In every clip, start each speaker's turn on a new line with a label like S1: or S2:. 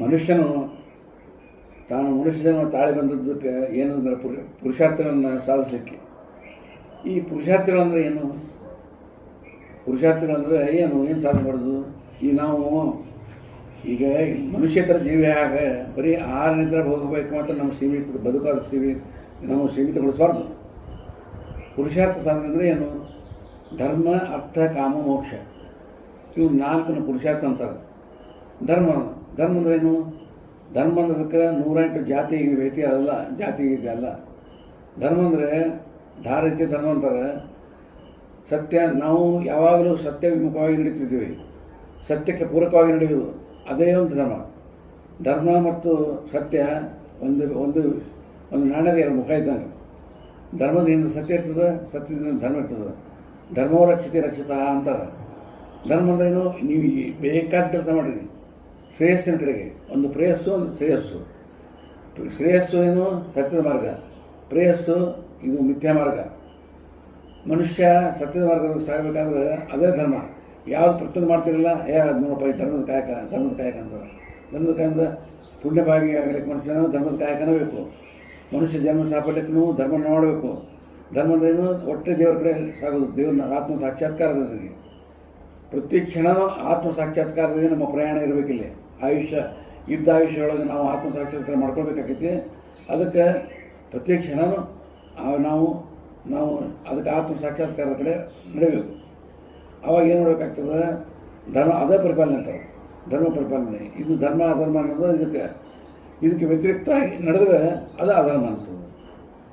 S1: ಮನುಷ್ಯನು ತಾನು ಮನುಷ್ಯನ ತಾಳಿ ಬಂದದ್ದಕ್ಕೆ ಏನಂದ್ರೆ ಪುರು ಪುರುಷಾರ್ಥಗಳನ್ನು ಸಾಧಿಸಲಿಕ್ಕೆ. ಈ ಪುರುಷಾರ್ಥಗಳಂದರೆ ಏನು? ಪುರುಷಾರ್ಥಗಳಂದರೆ ಏನು? ಏನು ಸಾಧಿಸಬಾರ್ದು ಈ ನಾವು ಈಗ ಮನುಷ್ಯತರ ಜೀವಿ ಆಗ ಬರೀ ಆಹಾರ ನಿದ್ರೆ ಹೋಗಬೇಕು ಮಾತ್ರ ನಮ್ಮ ಸೀಮಿತ ಬದುಕಾದ ಸೀಮಿ ನಾವು ಸೀಮಿತಗೊಳಿಸಬಾರ್ದು. ಪುರುಷಾರ್ಥ ಸಾಧನೆ ಅಂದರೆ ಏನು? ಧರ್ಮ, ಅರ್ಥ, ಕಾಮ, ಮೋಕ್ಷ. ಇವು ನಾಲ್ಕನ್ನು ಪುರುಷಾರ್ಥ ಅಂತಾರೆ. ಧರ್ಮ ಧರ್ಮ ಏನು ಧರ್ಮ ಅನ್ನೋದಕ್ಕೆ ನೂರೆಂಟು ಜಾತಿ ವ್ಯಕ್ತಿ ಅದಲ್ಲ ಜಾತಿ ಇದೆ ಅಲ್ಲ. ಧರ್ಮ ಅಂದರೆ ಧಾರೈಕೆ ಧರ್ಮ ಅಂತಾರೆ. ಸತ್ಯ, ನಾವು ಯಾವಾಗಲೂ ಸತ್ಯ ವಿಮುಖವಾಗಿ ನಡೀತಿದ್ದೀವಿ. ಸತ್ಯಕ್ಕೆ ಪೂರಕವಾಗಿ ನಡೆಯುವುದು, ಅದೇ ಒಂದು ಧರ್ಮ. ಧರ್ಮ ಮತ್ತು ಸತ್ಯ ಒಂದು ಒಂದು ಒಂದು ನಾಣ್ಯದ ಎರಡು ಮುಖ ಇದ್ದಂಗೆ. ಧರ್ಮದಿಂದ ಸತ್ಯ ಇರ್ತದೆ, ಸತ್ಯದಿಂದ ಧರ್ಮ ಇರ್ತದೆ. ಧರ್ಮೋ ರಕ್ಷತೆ ರಕ್ಷಿತ ಅಂತಾರೆ. ಧರ್ಮ ಅಂದ್ರೇನು? ನೀವು ಬೇಕಾದ ಕೆಲಸ ಮಾಡಿರಿ. ಶ್ರೇಯಸ್ಸಿನ ಕಡೆಗೆ. ಒಂದು ಪ್ರೇಯಸ್ಸು, ಒಂದು ಶ್ರೇಯಸ್ಸು. ಶ್ರೇಯಸ್ಸು ಏನು? ಸತ್ಯದ ಮಾರ್ಗ. ಪ್ರೇಯಸ್ಸು, ಇದು ಮಿಥ್ಯಾ ಮಾರ್ಗ. ಮನುಷ್ಯ ಸತ್ಯದ ಮಾರ್ಗದಲ್ಲಿ ಸಾಗಬೇಕಾದ್ರೆ ಅದೇ ಧರ್ಮ. ಯಾವ್ದು ಪ್ರತಿಯೊಂದು ಮಾಡ್ತಿರಲ್ಲ, ಏ, ಅದು ನೋಡಪ್ಪ, ಈ ಧರ್ಮದ ಕಾಯಕ ಧರ್ಮದ ಕಾಯಕ ಅಂತ. ಧರ್ಮದ ಕಾಯಕ ಪುಣ್ಯಭಾಗಿ ಆಗಲಿಕ್ಕೆ ಮನುಷ್ಯನು ಧರ್ಮದ ಕಾಯಕನೇ ಬೇಕು. ಮನುಷ್ಯ ಜನ್ಮ ಸಾಪಡ್ಲಿಕ್ಕೂ ಧರ್ಮ ಮಾಡಬೇಕು ಧರ್ಮದ ಏನು? ಒಟ್ಟೆ ದೇವರ ಕಡೆ ಸಾಗೋದು. ದೇವ್ರನ್ನ ಆತ್ಮ ಸಾಕ್ಷಾತ್ಕಾರದಲ್ಲಿ ಪ್ರತಿ ಕ್ಷಣನೂ ಆತ್ಮ ಸಾಕ್ಷಾತ್ಕಾರದಲ್ಲಿ ನಮ್ಮ ಪ್ರಯಾಣ ಇರಬೇಕಿಲ್ಲ. ಆಯುಷ್ಯ, ಇದ್ದ ಆಯುಷ್ಯೊಳಗೆ ನಾವು ಆತ್ಮ ಸಾಕ್ಷಾತ್ಕಾರ ಮಾಡ್ಕೊಳ್ಬೇಕಾಗೈತಿ. ಅದಕ್ಕೆ ಪ್ರತಿ ಕ್ಷಣನೂ ನಾವು ನಾವು ಅದಕ್ಕೆ ಆತ್ಮ ಸಾಕ್ಷಾತ್ಕಾರದ ಕಡೆ ನಡಿಬೇಕು. ಅವಾಗ ಏನು ಮಾಡಬೇಕಾಗ್ತದೆ? ಧರ್ಮ ಅದೇ ಪರಿಪಾಲನೆ ಅಂತಾರೆ. ಧರ್ಮ ಪರಿಪಾಲನೆ. ಇದು ಧರ್ಮ, ಅಧರ್ಮ ಅನ್ನೋದು ಇದಕ್ಕೆ ಇದಕ್ಕೆ ವ್ಯತಿರಿಕ್ತವಾಗಿ ನಡೆದ್ರೆ ಅದು ಅಧರ್ಮ ಅನಿಸ್ತದೆ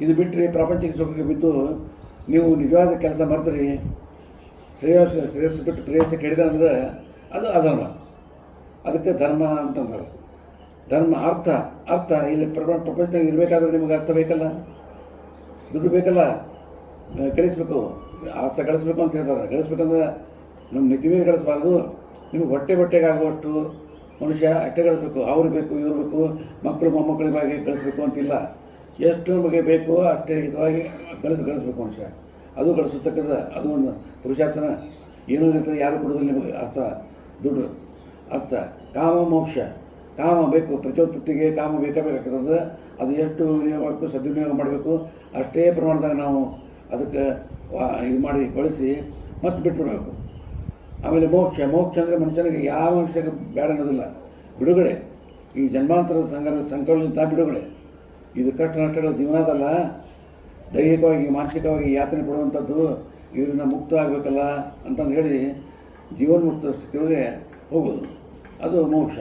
S1: ಇದು ಬಿಟ್ಟರೆ ಪ್ರಾಪಂಚಿಕ ಸುಖಕ್ಕೆ ಬಿದ್ದು ನೀವು ನಿಜವಾದ ಕೆಲಸ ಮಾಡ್ತೀರಿ ಶ್ರೇಯಸ್ ಶ್ರೇಯಸ್ಸು ಬಿಟ್ಟು ಪ್ರೇಯಸ್ಸು ಕೆಡಿದ ಅಂದರೆ ಅದು ಅಧರ್ಮ. ಅದಕ್ಕೆ ಧರ್ಮ ಅಂತಂದ್ರೆ. ಧರ್ಮ, ಅರ್ಥ ಅರ್ಥ, ಇಲ್ಲಿ ಪ್ರಪಂಚ ಪ್ರಪಂಚದಾಗ ಇರಬೇಕಾದ್ರೆ ನಿಮಗೆ ಅರ್ಥ ಬೇಕಲ್ಲ? ದುಡ್ಡು ಬೇಕಲ್ಲ? ಕಳಿಸ್ಬೇಕು ಅರ್ಥ ಕಳಿಸ್ಬೇಕು ಅಂತ ಹೇಳ್ತಾರೆ. ಗಳಿಸ್ಬೇಕಂದ್ರೆ ನಮ್ಮ ನೆತ್ತಿ ಮೇಲೆ ಗಳಿಸ್ಬಾರ್ದು. ನಿಮಗೆ ಹೊಟ್ಟೆ ಹೊಟ್ಟೆಗೆ ಆಗುವಷ್ಟು ಮನುಷ್ಯ ಅಟ್ಟೆ ಗಳಿಸ್ಬೇಕು. ಅವ್ರು ಬೇಕು, ಇವ್ರು ಬೇಕು. ಮಕ್ಕಳು, ಮೊಮ್ಮಕ್ಕಳಿಗಾಗಿ ಕಳಿಸ್ಬೇಕು ಅಂತಿಲ್ಲ. ಎಷ್ಟು ನಮಗೆ ಬೇಕೋ ಅಷ್ಟೇ ಇದಾಗಿ ಗಳಿಸ್, ಗಳಿಸ್ಬೇಕು ಮನುಷ್ಯ. ಅದು ಗಳಿಸತಕ್ಕಂಥ ಅದು ಒಂದು ಪುರುಷಾರ್ಥನ. ಏನೂ ಇರ್ತದೆ ಯಾರು ಕೊಡೋದಿಲ್ಲ ನಿಮಗೆ, ಅರ್ಥ. ದುಡ್ಡು. ಅರ್ಥ. ಕಾಮ ಮೋಕ್ಷ. ಕಾಮ ಬೇಕು, ಪ್ರಚೋತ್ಪತ್ತಿಗೆ ಕಾಮ ಬೇಕೇ ಬೇಕಾಗ್ತದೆ ಅದು ಎಷ್ಟು ವಿನಿಯೋಗ ಮಾಡಬೇಕು ಸದ್ವಿನಿಯೋಗ ಮಾಡಬೇಕು. ಅಷ್ಟೇ ಪ್ರಮಾಣದಾಗ ನಾವು ಅದಕ್ಕೆ ಇದು ಮಾಡಿ ಬಳಸಿ ಮತ್ತೆ ಬಿಟ್ಬಿಡಬೇಕು. ಆಮೇಲೆ ಮೋಕ್ಷ. ಮೋಕ್ಷ ಅಂದರೆ ಮನುಷ್ಯನಿಗೆ ಯಾವ ಮನುಷ್ಯ ಬೇಡ ಅನ್ನೋದಿಲ್ಲ. ಬಿಡುಗಡೆ. ಈ ಜನ್ಮಾಂತರದ ಸಂಘ ಸಂಕಲ್ಪ ಬಿಡುಗಡೆ. ಇದು ಕಷ್ಟ ನಷ್ಟಗಳ ಜೀವನದಲ್ಲ ದೈಹಿಕವಾಗಿ ಮಾನಸಿಕವಾಗಿ ಯಾತನೆ ಪಡುವಂಥದ್ದು ಇದರಿಂದ ಮುಕ್ತ ಆಗಬೇಕಲ್ಲ ಅಂತಂದು ಹೇಳಿ ಜೀವನ್ಮುಕ್ತ ಸ್ಥಿತಿಯೊಳಗೆ ಹೋಗೋದು. ಅದು ಮೋಕ್ಷ.